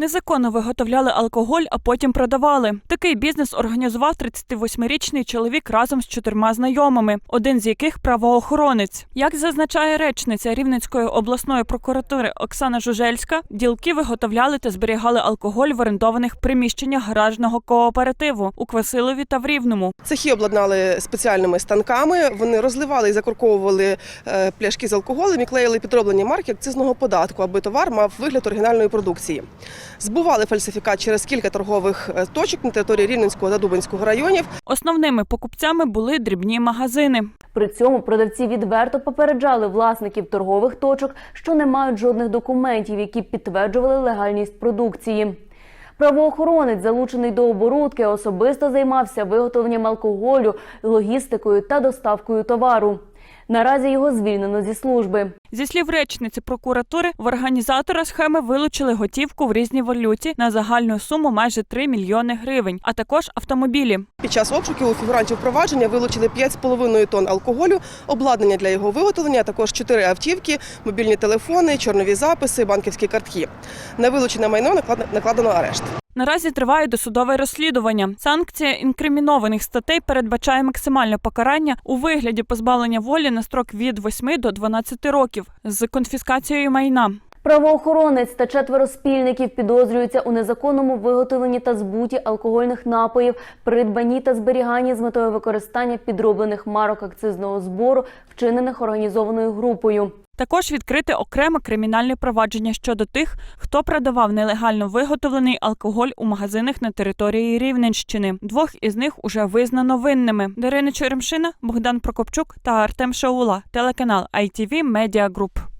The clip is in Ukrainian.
Незаконно виготовляли алкоголь, а потім продавали. Такий бізнес організував 38-річний чоловік разом з чотирма знайомими, один з яких правоохоронець. Як зазначає речниця Рівненської обласної прокуратури Оксана Жужельська, ділки виготовляли та зберігали алкоголь в орендованих приміщеннях гаражного кооперативу у Квасилові та в Рівному. Цехи обладнали спеціальними станками. Вони розливали і закурковували е, пляшки з алкоголем і клеїли підроблені марки акцизного податку, аби товар мав вигляд оригінальної продукції. Збували фальсифікат через кілька торгових е, точок на території Рівненського та Дубинського районів. Основними покупцями були дрібні магазини. При цьому продавці відверто попереджали власників торгових точок, що не мають жодних документів, які підтверджували легальність продукції. Правоохоронець, залучений до оборудки, особисто займався виготовленням алкоголю, логістикою та доставкою товару. Наразі його звільнено зі служби. Зі слів речниці прокуратури, в організатора схеми вилучили готівку в різній валюті на загальну суму майже 3 мільйони гривень, а також автомобілі. Під час обшуків у фігурантів провадження вилучили 5,5 тонн алкоголю, обладнання для його виготовлення, а також 4 автівки, мобільні телефони, чорнові записи, банківські картки. На вилучене майно наклад- накладено арешт. Наразі триває досудове розслідування. Санкція інкримінованих статей передбачає максимальне покарання у вигляді позбавлення волі на строк від 8 до 12 років з конфіскацією майна. Правоохоронець та четверо спільників підозрюються у незаконному виготовленні та збуті алкогольних напоїв, придбанні та зберіганні з метою використання підроблених марок акцизного збору, вчинених організованою групою. Також відкрите окреме кримінальне провадження щодо тих, хто продавав нелегально виготовлений алкоголь у магазинах на території Рівненщини. Двох із них уже визнано винними. Дарина Черемшина, Богдан Прокопчук та Артем Шаула. Телеканал ITV Media Group.